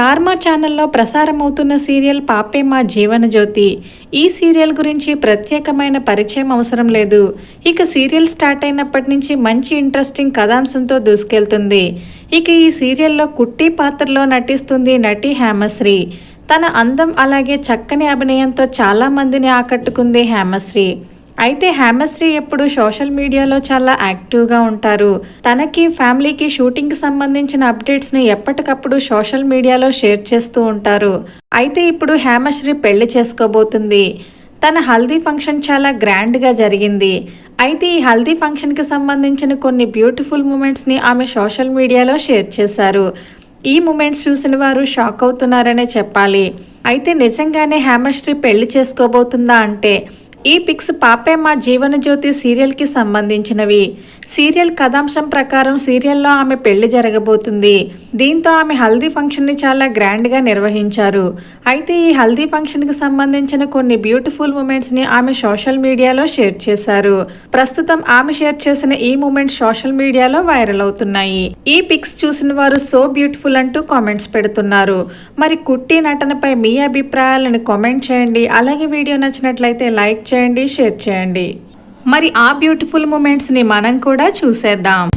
Star మా ఛానల్లో ప్రసారమవుతున్న serial పాపే మా జీవన జ్యోతి ఈ సీరియల్ గురించి ప్రత్యేకమైన పరిచయం అవసరం లేదు. ఇక సీరియల్ స్టార్ట్ అయినప్పటి నుంచి మంచి ఇంట్రెస్టింగ్ కథాంశంతో దూసుకెళ్తుంది. ఇక ఈ సీరియల్లో కుట్టి పాత్రలో నటిస్తుంది నటి హేమశ్రీ. తన అందం అలాగే చక్కని అభినయంతో చాలా మందిని ఆకట్టుకుంది హేమశ్రీ. అయితే హేమశ్రీ ఎప్పుడు సోషల్ మీడియాలో చాలా యాక్టివ్గా ఉంటారు. తనకి ఫ్యామిలీకి షూటింగ్కి సంబంధించిన అప్డేట్స్ని ఎప్పటికప్పుడు సోషల్ మీడియాలో షేర్ చేస్తూ ఉంటారు. అయితే ఇప్పుడు హేమశ్రీ పెళ్ళి చేసుకోబోతుంది. తన హల్దీ ఫంక్షన్ చాలా గ్రాండ్గా జరిగింది. అయితే ఈ హల్దీ ఫంక్షన్కి సంబంధించిన కొన్ని బ్యూటిఫుల్ మూమెంట్స్ని ఆమె సోషల్ మీడియాలో షేర్ చేశారు. ఈ మూమెంట్స్ చూసిన వారు షాక్ అవుతున్నారనే చెప్పాలి. అయితే నిజంగానే హేమశ్రీ పెళ్ళి చేసుకోబోతుందా అంటే ఈ పిక్స్ పాపే మా జీవన జ్యోతి సీరియల్కి సంబంధించినవి. సీరియల్ కథాంశం ప్రకారం సీరియల్లో ఆమె పెళ్ళి జరగబోతుంది. దీంతో ఆమె హల్దీ ఫంక్షన్ని చాలా గ్రాండ్గా నిర్వహించారు. అయితే ఈ హల్దీ ఫంక్షన్కి సంబంధించిన కొన్ని బ్యూటిఫుల్ మూమెంట్స్ని ఆమె సోషల్ మీడియాలో షేర్ చేశారు. ప్రస్తుతం ఆమె షేర్ చేసిన ఈ మూమెంట్స్ సోషల్ మీడియాలో వైరల్ అవుతున్నాయి. ఈ పిక్స్ చూసిన వారు సో బ్యూటిఫుల్ అంటూ కామెంట్స్ పెడుతున్నారు. మరి కుట్టి నటనపై మీ అభిప్రాయాలను కామెంట్ చేయండి. అలాగే వీడియో నచ్చినట్లయితే లైక్ చేయండి షేర్ చేయండి. మరి ఆ బ్యూటిఫుల్ మూమెంట్స్ని మనం కూడా చూసేద్దాం.